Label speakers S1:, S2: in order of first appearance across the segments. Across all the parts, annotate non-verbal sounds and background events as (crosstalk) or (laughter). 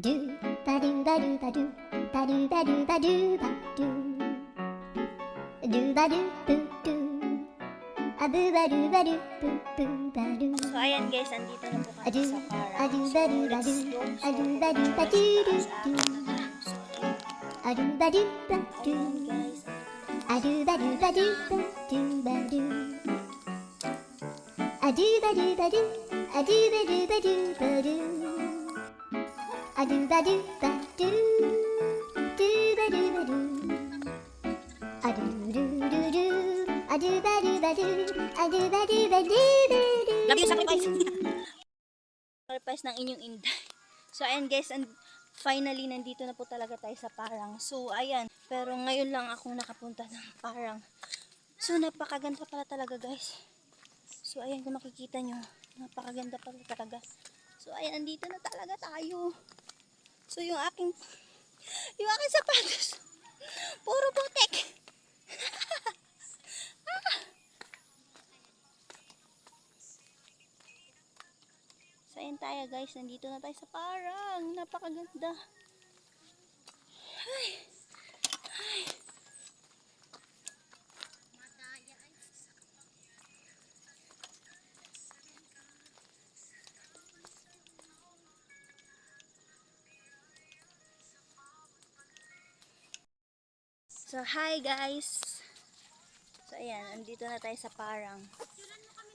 S1: Do ba do ba do ba do ba do ba do ba do ba do do ba do boo do a boo ba do ba do boo boo ba do
S2: So, ayan guys, andito na po
S1: a do
S2: kami sa
S1: a
S2: parang.
S1: do
S2: So,
S1: ba do ba do a do ba do ba do do
S2: Sa
S1: do
S2: akin naman. So,
S1: a do ba do ba do a do ba do ba do ba do ba do a do ba do ba do a do ba do ba do ba do a do ba do ba do do ba do ba do a do do do do a do ba do ba do a do ba do ba do ba do
S2: Love you, sacrifice. (laughs) sacrifice ng inyong inday. So, ayan guys, and finally, nandito na po talaga tayo sa parang. So, ayan. Pero ngayon lang ako nakapunta ng parang. So, napakaganda pala talaga guys. So, ayan kung makikita nyo. Napakaganda pala talaga. So, ayan, andito na talaga tayo. So, yung aking, yung aking sapatos, (laughs) puro putek. (laughs) So, ayan tayo guys. Nandito na tayo sa parang. Napakaganda. So, hi guys. So, ayan. Nandito na tayo sa parang.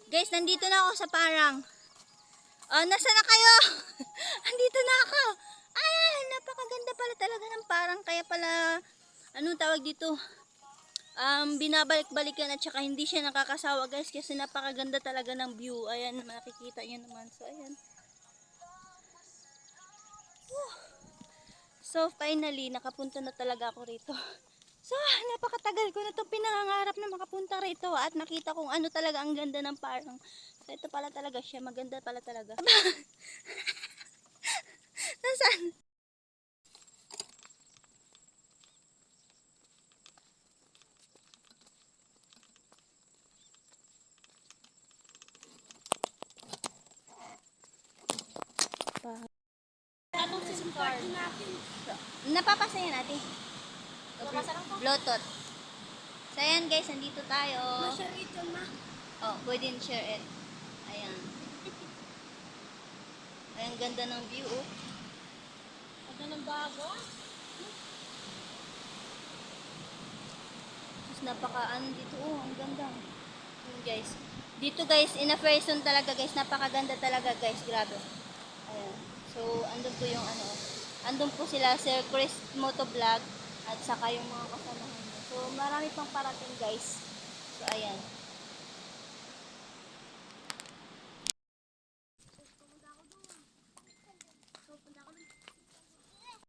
S2: Guys, nandito na ako sa parang. Oh, nasa na kayo? (laughs) Andito na ako. Ayan, napakaganda pala talaga ng parang kaya pala anong tawag dito? Um, binabalik-balikan at saka hindi siya nakakasawa guys kasi napakaganda talaga ng view. Ayan, makikita niyo naman. So, ayan. Whew. So, finally, nakapunta na talaga ako rito. So, napakatagal ko na itong pinangangarap na makapunta rito at nakita kong ano talaga ang ganda ng parang. So, ito pala talaga siya. Maganda pala talaga. (laughs) Nasaan?
S3: Card natin?
S2: Napapasaya natin. Bluetooth. So, ayan guys, nandito tayo.
S3: Nasa ito na.
S2: Oh, pwede share it. Ayan. Ayan, ganda ng view, oh.
S3: Ano ng bago?
S2: Tapos napaka, ano dito, oh, ang ganda. Yun, guys. Dito, guys, in a person talaga, guys. Napakaganda talaga, guys. Grabe. Ayan. So, andun po yung, ano, andun po sila, Sir Chris Motovlog, at saka yung mga kasamahan niya. So, marami pang parating, guys. So, ayan.